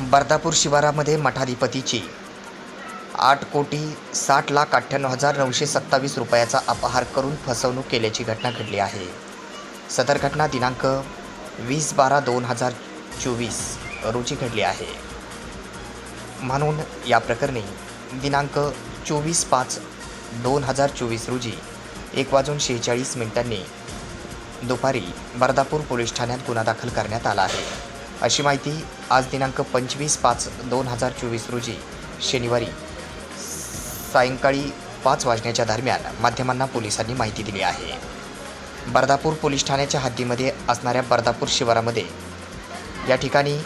बर्दापूर शिवारामध्ये मठाधिपतीची. आठ कोटी साठ लाख अठ्ठ्याण्णव हजार नऊशे सत्तावीस रुपयाचा अपहार करून फसवणूक केल्याची घटना घडली आहे. सदर घटना दिनांक वीस बारा दोन हजार चोवीस रोजी घडली आहे. म्हणून या प्रकरणी दिनांक चोवीस पाच दोन हजार चोवीस रोजी एक वाजून शेहेचाळीस मिनिटांनी दुपारी बर्दापूर पोलीस ठाण्यात गुन्हा दाखल करण्यात आला आहे. अशी माहिती आज दिनांक पंचवीस पाच दोन हजार चोवीस रोजी शनिवारी सायंकाळी पाच वाजण्याच्या दरम्यान माध्यमांना पोलिसांनी माहिती दिली आहे. बर्दापूर पोलीस ठाण्याच्या हद्दीमध्ये असणाऱ्या बर्दापूर शिवारामध्ये या ठिकाणी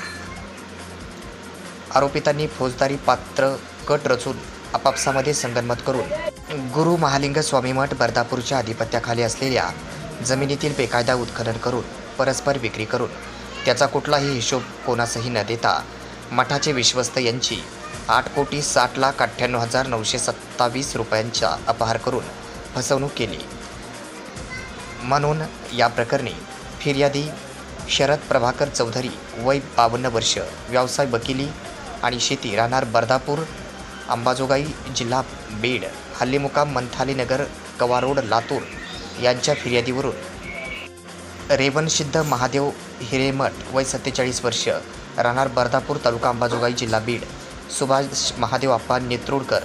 आरोपितांनी फौजदारी पात्र कट रचून आपापसामध्ये संगनमत करून गुरु महालिंग स्वामी मठ बर्दापूरच्या आधिपत्याखाली असलेल्या जमिनीतील बेकायदा उत्खनन करून परस्पर विक्री करून त्याचा कुठलाही हिशोब कोणासही न देता मठाचे विश्वस्त यांची आठ कोटी साठ लाख अठ्ठ्याण्णव हजार नऊशे सत्तावीस रुपयांचा अपहार करून फसवणूक केली. म्हणून या प्रकरणी फिर्यादी शरद प्रभाकर चौधरी वय बावन्न वर्ष व्यवसाय वकिली आणि शेती राहणार बर्दापूर अंबाजोगाई जिल्हा बीड हल्लीमुकाम मंथालीनगर कवारोड लातूर यांच्या फिर्यादीवरून रेवणसिद्ध महादेव हिरेमठ वय सत्तेचाळीस वर्ष. राहणार बर्दापूर तालुका अंबाजोगाई जिल्हा बीड. सुभाष महादेव आप्पा नेत्रोडकर.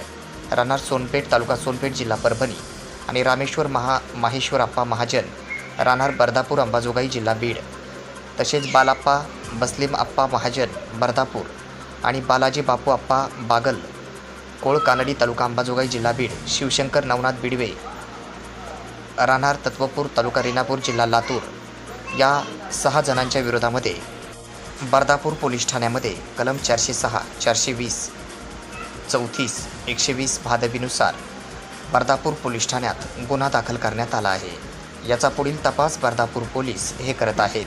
राहणार सोनपेठ तालुका सोनपेठ जिल्हा परभणी. आणि रामेश्वर महा माहेश्वर आप्पा महाजन. राहणार बर्दापूर अंबाजोगाई जिल्हा बीड. तसेच बालाप्पा बसलीम आप्पा महाजन बर्दापूर आणि बालाजी बापू आप्पा बागल. कोळ कानडी तालुका अंबाजोगाई जिल्हा बीड. शिवशंकर नवनाथ बिडवे. राहणार तत्वपूर तालुका रेणापूर जिल्हा लातूर. या सहा जणांच्या विरोधामध्ये बर्दापूर पोलीस ठाण्यामध्ये कलम चारशे सहा चारशे वीस चौतीस एकशे वीस भादवीनुसार बर्दापूर पोलीस ठाण्यात गुन्हा दाखल करण्यात आला आहे. याचा पुढील तपास बर्दापूर पोलीस हे करत आहेत.